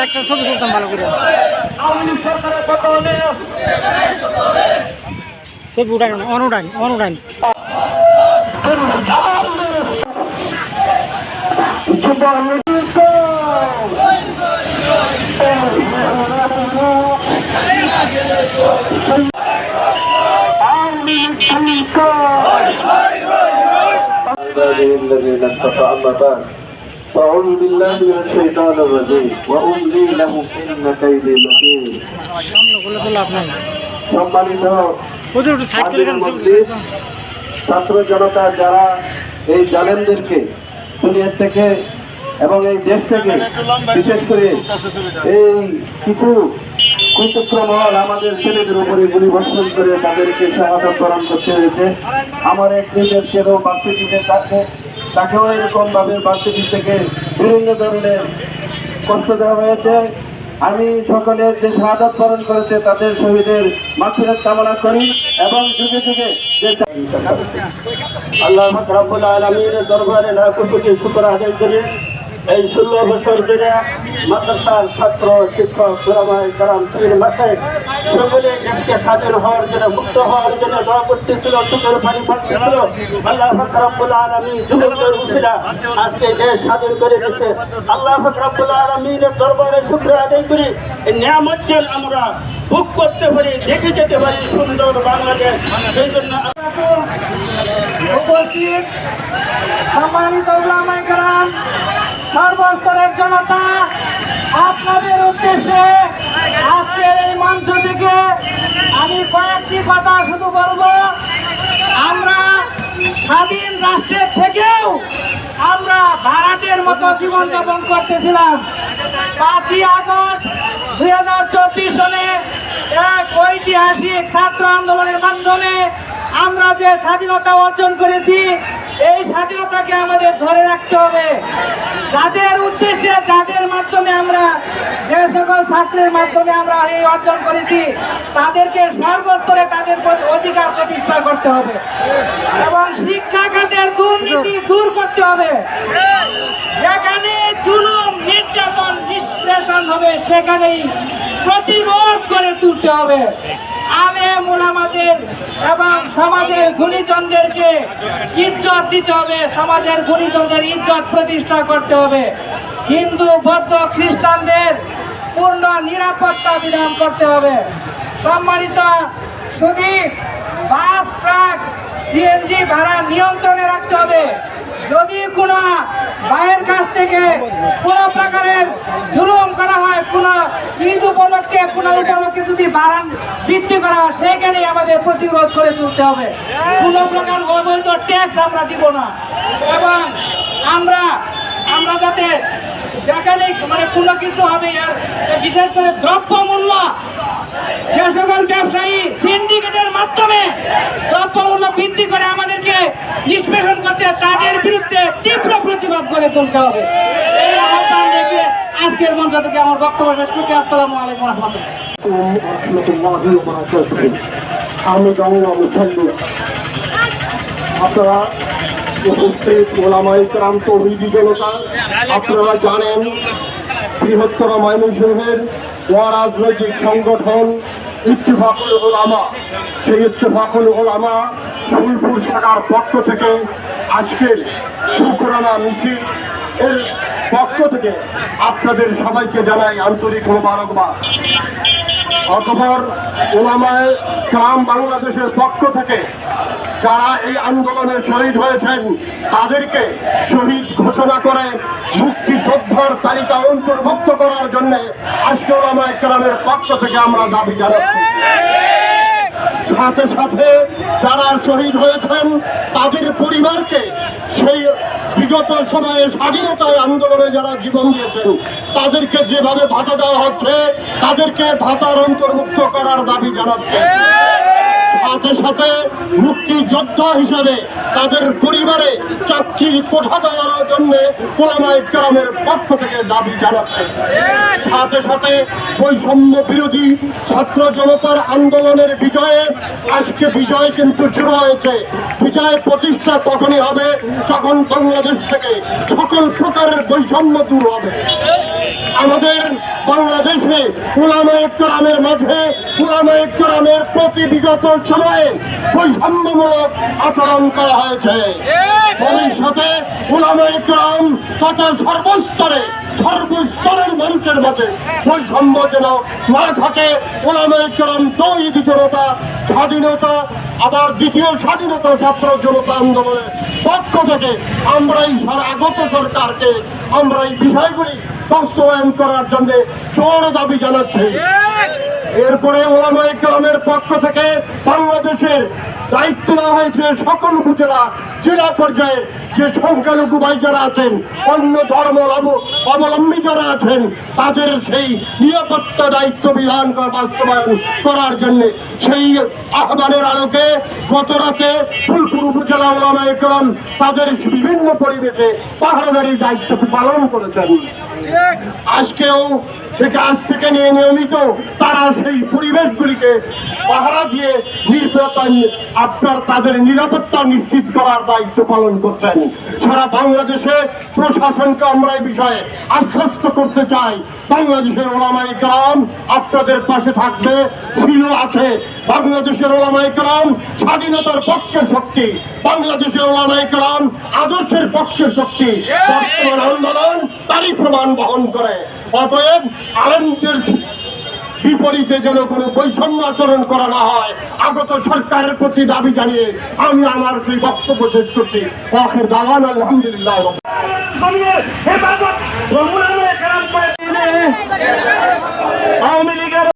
একটা ছবি তুলতাম ভালো করে ছবি উঠাই না অনুডাইন অনুডাইন عباده الذين اصطفى أما بعد فأعوذ بالله من الشيطان الرجيم وأملي له إن كيدي متين সামনে করলে তো লাভ নাই সম্মানিত ওদের একটু সাইড করে কেন ছবি তুলতাম? ছাত্র জনতা যারা এই জালেমদেরকে দুনিয়ার থেকে এবং এই দেশ থেকে বিশেষ করে এই কিছু কুচক্রমহল আমাদের ছেলেদের উপরে গুলি বর্ষণ করে তাদেরকে সহায়তা প্রদান করতে হয়েছে আমার এক নিজের ছেলেও বাচ্চাটিতে তাকে তাকেও এরকম ভাবে বাচ্চাটি থেকে বিভিন্ন ধরনের কষ্ট দেওয়া হয়েছে। আমি সকলের যে শাহাদ বরণ করেছে, তাদের শহীদের মাতৃরাত কামনা করি এবং যুগে যুগে আল্লাহ আলমীর দরবারে না কুটুকে শুক্র এই ষোলো বছর ধরে মাদ্রাসার ছাত্র, শিক্ষক সুরামায় কারাম পীর মাসায় সকলে দেশকে স্বাধীন হওয়ার জন্য, মুক্ত হওয়ার জন্য দোয়া করতেছিল, চোখের পানি ফাটতেছিল। আল্লাহ রাব্বুল আলামিন যুবকদের উসিলা আজকে দেশ স্বাধীন করে দিচ্ছে আল্লাহ রাব্বুল আলামিনের দরবারে শুক্র আদায় করি। এই নিয়ামত যেন আমরা ভোগ করতে পারি, দেখে যেতে পারি সুন্দর বাংলাদেশ। সেই জন্য উপস্থিত সম্মানিত উলামায়ে কেরাম সর্বস্তরের জনতা, আপনাদের উদ্দেশ্যে আজকের এই মঞ্চ থেকে আমি কয়েকটি কথা শুধু বলব। আমরা স্বাধীন রাষ্ট্রের থেকেও আমরা ভাড়াটের মতো জীবনযাপন করতেছিলাম। পাঁচই আগস্ট দুই হাজার চব্বিশ সনে এক ঐতিহাসিক ছাত্র আন্দোলনের মাধ্যমে আমরা যে স্বাধীনতা অর্জন করেছি এই স্বাধীনতাকে আমাদের ধরে রাখতে হবে। যাদের উদ্দেশ্যে, যাদের মাধ্যমে আমরা যে সকল ছাত্রের মাধ্যমে আমরা এই অর্জন করেছি, তাদেরকে সর্বস্তরে তাদের অধিকার প্রতিষ্ঠা করতে হবে। এবং শিক্ষা খাতের দুর্নীতি দূর করতে হবে। যেখানে জুলুম, নির্যাতন বিশ্লেষণ হবে, সেখানেই প্রতিরোধ করে তুলতে হবে। আলে মোলামাদের এবং সমাজের গুণীজনদেরকে ইজ্জত দিতে হবে। সমাজের গুণীজনদের ইজ্জত প্রতিষ্ঠা করতে হবে। হিন্দু, বৌদ্ধ, খ্রিস্টানদের পূর্ণ নিরাপত্তা বিধান করতে হবে। সম্মানিত সুদীপ, বাস, ট্রাক, সিএনজি ভাড়া নিয়ন্ত্রণে রাখতে হবে। যদি কোনো বাইরের কাছ থেকে কোনো প্রকারের জুলুম করা হয়, কোনো ঈদ উপলক্ষে, কোনো উপলক্ষে যদি বাড়ান বৃদ্ধি করা হয় সেখানেই আমাদের প্রতিরোধ করে তুলতে হবে। কোনো প্রকার অবৈধ ট্যাক্স আমরা দিব না। এবং আমরা আমরা যাতে যেখানে মানে কোনো কিছু হবে, আর বিশেষ করে দ্রব্য মূল্য যে সকল ব্যবসায়ী, সিন্ডিকেটের মাধ্যমে দ্রব্যমূল্য বৃদ্ধি করে আমাদেরকে নিষ্পেষণ করছে তাদের বিরুদ্ধে তীব্র প্রতিবাদ করে হবে। আজকের থেকে আমার বক্তব্য শেষ করছি। আসসালামু আলাইকুম আমি আপনারা উপস্থিত ওলামাই ক্রাম তৌহিদি জনতা, আপনারা জানেন বৃহত্তর ময়মনসিংহের অরাজনৈতিক সংগঠন ইত্তেফাকুল ওলামা সেই ইত্তেফাকুল ওলামা ফুলপুর শাখার পক্ষ থেকে আজকের শুক্রানা মিছিল এর পক্ষ থেকে আপনাদের সবাইকে জানাই আন্তরিক মোবারকবাদ। অতপর ওলামায় গ্রাম বাংলাদেশের পক্ষ থেকে যারা এই আন্দোলনে শহীদ হয়েছেন, তাদেরকে শহীদ ঘোষণা করে মুক্তিযোদ্ধার তালিকা অন্তর্ভুক্ত করার জন্য আজকে ওলামায় গ্রামের পক্ষ থেকে আমরা দাবি জানাচ্ছি। সাথে সাথে যারা শহীদ হয়েছেন, তাদের পরিবারকে সেই বিগত সময়ে স্বাধীনতায় আন্দোলনে যারা জীবন দিয়েছেন, তাদেরকে যেভাবে ভাতা দেওয়া হচ্ছে, তাদেরকে ভাতার অন্তর্ভুক্ত করার দাবি জানাচ্ছে সাথে সাথে মুক্তিযোদ্ধা হিসাবে তাদের পরিবারে চাকরির কোঠা দেওয়ার জন্য কোলামায় গ্রামের পক্ষ থেকে দাবি জানাচ্ছে। সাথে সাথে বৈষম্য বিরোধী ছাত্র জনতার আন্দোলনের বিজয়ে, আজকে বিজয় কিন্তু শুরু হয়েছে। বিজয় প্রতিষ্ঠা তখনই হবে যখন বাংলাদেশ থেকে সকল প্রকারের বৈষম্য দূর হবে। আমাদের বাংলাদেশে উলামা একরামের মাঝে, উলামা একরামের প্রতি বিগত সময়ে বৈষম্যমূলক আচরণ করা হয়েছে। ভবিষ্যতে উলামা একরাম তথা সর্বস্তরে, সর্বস্তরের মানুষের মাঝে বৈষম্য যেন না থাকে ওলামা একরাম তৈরি জনতা, স্বাধীনতা, আবার দ্বিতীয় স্বাধীনতা ছাত্র জনতা আন্দোলনের পক্ষ থেকে আমরা এই আগত সরকারকে আমরা এই বিষয়গুলি বাস্তবায়ন করার জন্য জোর দাবি জানাচ্ছে। এরপরে ওলামা ইকরামের পক্ষ থেকে বাংলাদেশের দায়িত্ব দেওয়া হয়েছে সকল উপজেলা, জেলা পর্যায়ে যে সংখ্যালঘু ভাই যারা আছেন, অন্য ধর্ম অবলম্বী যারা আছেন, তাদের সেই নিরাপত্তা দায়িত্ব বিধান বাস্তবায়ন করার জন্য সেই আহ্বানের আলোকে গত রাতে ফুলপুর উপজেলা ওলামা তাদের বিভিন্ন পরিবেশে পাহারাদারির দায়িত্ব পালন করেছেন। আজকেও থেকে আজ থেকে নিয়ে নিয়মিত তারা সেই পরিবেশগুলিকে পাহারা দিয়ে নির্বাচন আপনার তাদের নিরাপত্তা নিশ্চিত করার দায়িত্ব পালন করছেন। সারা বাংলাদেশে প্রশাসনকে আমরা এই বিষয়ে আশ্বস্ত করতে চাই। বাংলাদেশের ওলামাই গ্রাম আপনাদের পাশে থাকবে, ছিল, আছে। বাংলাদেশের ওলামাই গ্রাম স্বাধীনতার পক্ষের শক্তি। বাংলাদেশের ওলামাই গ্রাম আদর্শের পক্ষের শক্তি। বর্তমান আন্দোলন তারই প্রমাণ বহন করে। অতএব আনন্দের বিপরীতে যেন কোনো বৈষম্য আচরণ করা না হয় আগত সরকারের প্রতি দাবি জানিয়ে আমি আমার সেই বক্তব্য শেষ করছি। আখের দাওয়ান আলহামদুলিল্লাহ। আওয়ামী লীগের